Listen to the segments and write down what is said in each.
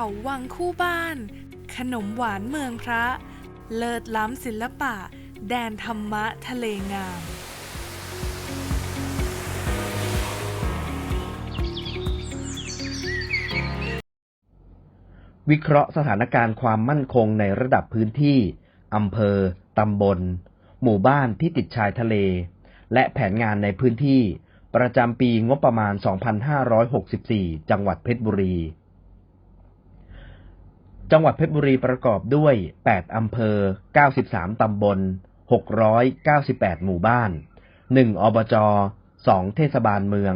เขาวังคู่บ้าน ขนมหวานเมืองพระ เลิศล้ำศิลปะ แดนธรรมะทะเลงามวิเคราะห์สถานการณ์ความมั่นคงในระดับพื้นที่ อำเภอ ตำบล หมู่บ้านที่ติดชายทะเล และแผนงานในพื้นที่ ประจำปีงบประมาณ 2564 จังหวัดเพชรบุรี จังหวัดเพชรบุรีประกอบด้วย 8 อำเภอ 93 ตำบล 698 หมู่บ้าน 1 อบจ 2 เทศบาลเมือง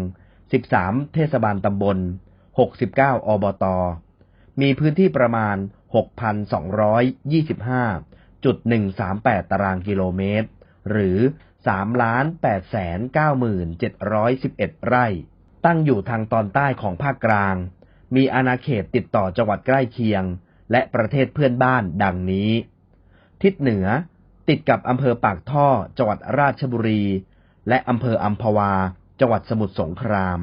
13 เทศบาลตำบล 69 อบต มีพื้นที่ประมาณ 6,225.138 ตารางกิโลเมตร หรือ 3,890,711 ไร่ ตั้งอยู่ทางตอนใต้ของภาคกลางมีอาณาเขตติดต่อจังหวัดใกล้เคียง และประเทศเพื่อนบ้านดังนี้ ทิศเหนือติดกับอำเภอปากท่อจังหวัดราชบุรี และอำเภออัมพวา จังหวัดสมุทรสงคราม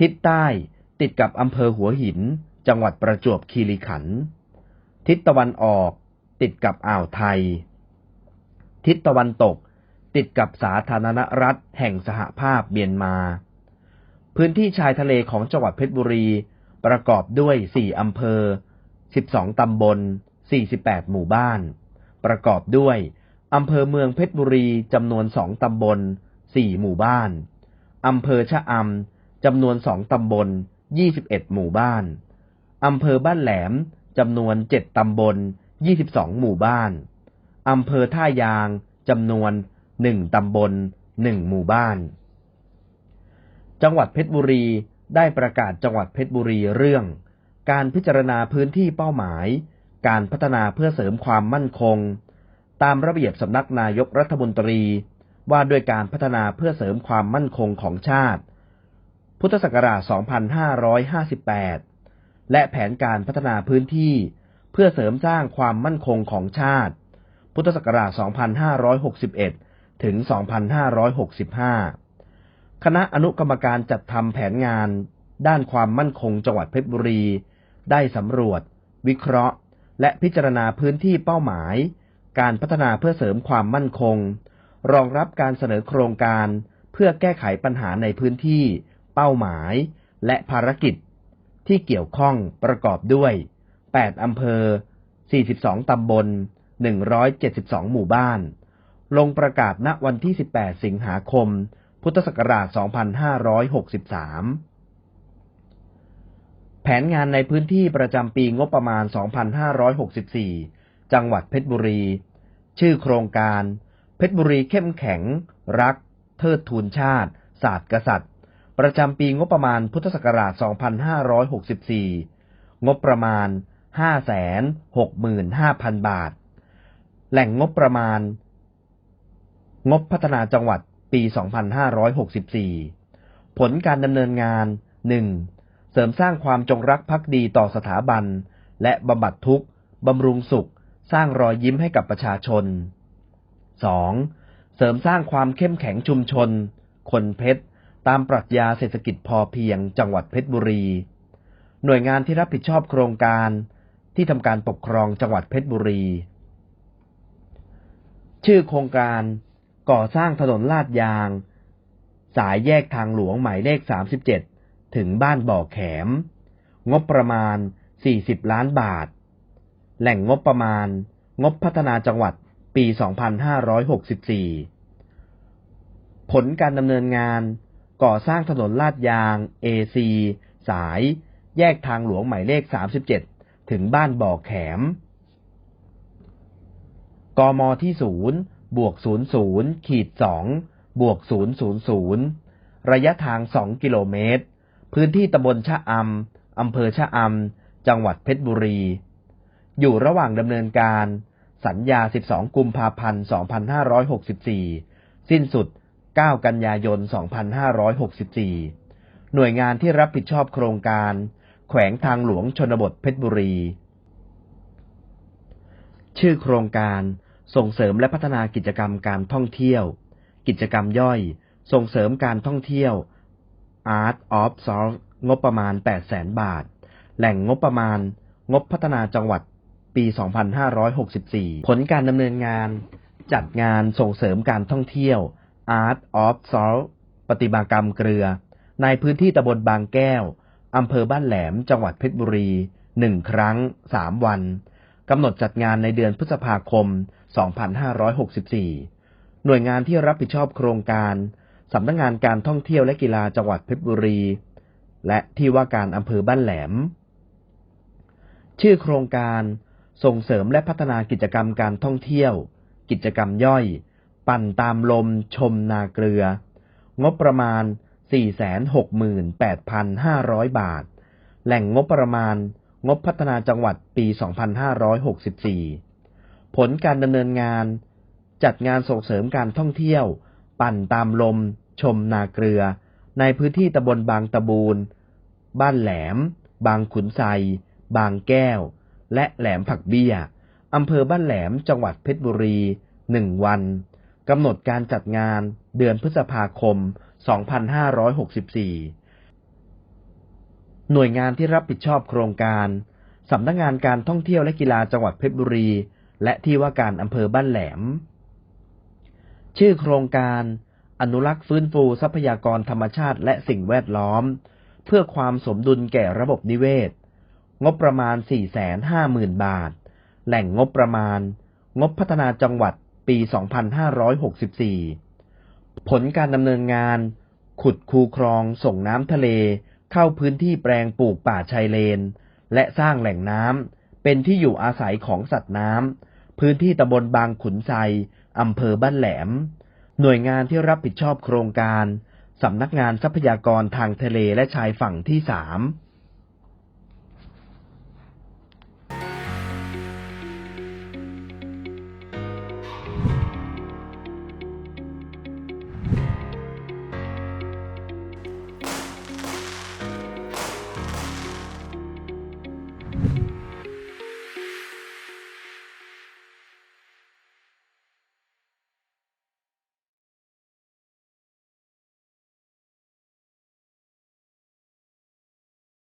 ทิศใต้ติดกับอำเภอหัวหิน จังหวัดประจวบคีรีขันธ์ทิศตะวันออกติดกับอ่าวไทย ทิศตะวันตกติดกับสาธารณรัฐแห่งสหภาพเมียนมา พื้นที่ชายทะเลของจังหวัดเพชรบุรี ประกอบด้วย4อำเภอ 12 ตำบล 48 หมู่บ้าน ประกอบด้วยอำเภอเมืองเพชรบุรีจำนวน 2 ตำบล 4 หมู่บ้านอำเภอชะอำจำนวน 2 ตำบล 21 หมู่บ้านอำเภอบ้านแหลมจำนวน 7 ตำบล 22 หมู่บ้านอำเภอท่ายางจำนวน 1 ตำบล 1 หมู่บ้าน จังหวัดเพชรบุรีได้ประกาศจังหวัดเพชรบุรีเรื่อง การพิจารณาพื้นที่เป้าหมาย การพัฒนาเพื่อเสริมความมั่นคง ตามระเบียบสำนักนายกรัฐมนตรี ว่าด้วยการพัฒนาเพื่อเสริมความมั่นคงของชาติ พุทธศักราช 2558 และแผนการพัฒนาพื้นที่เพื่อเสริมสร้างความมั่นคงของชาติ พุทธศักราช 2561 ถึง 2565 คณะอนุกรรมการจัดทำแผนงานด้านความมั่นคงจังหวัดเพชรบุรี ได้สำรวจ วิเคราะห์ และพิจารณาพื้นที่เป้าหมาย การพัฒนาเพื่อเสริมความมั่นคง รองรับการเสนอโครงการเพื่อแก้ไขปัญหาในพื้นที่ เป้าหมาย และภารกิจ ที่เกี่ยวข้องประกอบด้วย 8 อำเภอ 42 ตำบล 172 หมู่บ้าน ลงประกาศณวันที่ 18 สิงหาคม พุทธศักราช 2563 ผนงานในพื้นที่ประจำปีงบประมาณ 2564 จังหวัดเพชรบุรี ชื่อโครงการ เพชรบุรีเข้มแข็ง รัก เทิดทูนชาติ ศาสตร์กษัตริย์ ประจำปีงบประมาณพุทธศักราช 2564 งบประมาณ 565,000 บาท แหล่งงบประมาณ งบพัฒนาจังหวัดปี 2564 ผลการดำเนินงาน 1. เสริมสร้างความจงรักภักดีต่อสถาบัน และบำบัดทุกข์บำรุงสุข สร้างรอยยิ้มให้กับประชาชน 2. เสริมสร้างความเข้มแข็งชุมชน คนเพชร ตามปรัชญาเศรษฐกิจพอเพียง จังหวัดเพชรบุรี หน่วยงานที่รับผิดชอบโครงการ ที่ทำการปกครองจังหวัดเพชรบุรี ชื่อโครงการก่อสร้างถนนลาดยาง สายแยกทางหลวงหมายเลข 37 ถึงบ้านบ่อแขม งบประมาณ 40 ล้านบาท แหล่งงบประมาณ งบพัฒนาจังหวัดปี 2564 ผลการดำเนินงานก่อสร้างถนนลาดยาง AC สาย แยกทางหลวงหมายเลข 37 ถึงบ้านบ่อแขม กมที่ศูนย์บวกศูนย์ศูนย์ขีดสองบวกศูนย์ศูนย์ศูนย์ระยะทางสองกิโลเมตร พื้นที่ตำบลชะอำอำเภอชะอำจังหวัดเพชรบุรี อยู่ระหว่างดำเนินการ สัญญา 12 กุมภาพันธ์ 2564 สิ้นสุด 9 กันยายน 2564 หน่วยงานที่รับผิดชอบโครงการ แขวงทางหลวงชนบทเพชรบุรี ชื่อโครงการส่งเสริมและพัฒนากิจกรรมการท่องเที่ยว กิจกรรมย่อย ส่งเสริมการท่องเที่ยว Art of Soul งบประมาณ 800,000 บาท แหล่งงบประมาณ งบพัฒนาจังหวัดปี 2564 ผลการดำเนินงาน จัดงานส่งเสริมการท่องเที่ยว Art of Salt ปฏิมากรรมเกลือ ในพื้นที่ตำบลบางแก้วอำเภอบ้านแหลม จังหวัดเพชรบุรีหนึ่งครั้งสามวันกำหนดจัดงานในเดือนพฤษภาคม 2564 หน่วยงานที่รับผิดชอบโครงการ สำนักงานการท่องเที่ยวและกีฬาจังหวัดเพชรบุรี และที่ว่าการอำเภอบ้านแหลม ชื่อโครงการส่งเสริมและพัฒนากิจกรรมการท่องเที่ยว กิจกรรมย่อย ปั่นตามลม ชมนาเกลือ งบประมาณ 468,500 บาท แหล่งงบประมาณ งบพัฒนาจังหวัดปี 2564 ผลการดำเนินงาน จัดงานส่งเสริมการท่องเที่ยว ปั่นตามลม ชมนาเกลือ ในพื้นที่ตำบลบางตะบูน บ้านแหลม บางขุนไซบางแก้ว และแหลมผักเบี้ยอำเภอบ้านแหลมจังหวัดเพชรบุรีหนึ่งวันกำหนดการจัดงานเดือนพฤษภาคม 2564 หน่วยงานที่รับผิดชอบโครงการสำนักงานการท่องเที่ยวและกีฬาจังหวัดเพชรบุรี และที่ว่าการอำเภอบ้านแหลม ชื่อโครงการ อนุรักษ์ฟื้นฟูทรัพยากรธรรมชาติและสิ่งแวดล้อม เพื่อความสมดุลแก่ระบบนิเวศ งบประมาณ 450,000 บาท แหล่งงบประมาณ งบพัฒนาจังหวัดปี 2564 ผลการดำเนินงาน ขุดคูคลองส่งน้ำทะเล เข้าพื้นที่แปลงปลูกป่าชายเลน และสร้างแหล่งน้ำเป็นที่อยู่อาศัยของสัตว์น้ำพื้นที่ตำบลบางขุนไซ อำเภอบ้านแหลม หน่วยงานที่รับผิดชอบโครงการ สำนักงานทรัพยากรทางทะเลและชายฝั่งที่สาม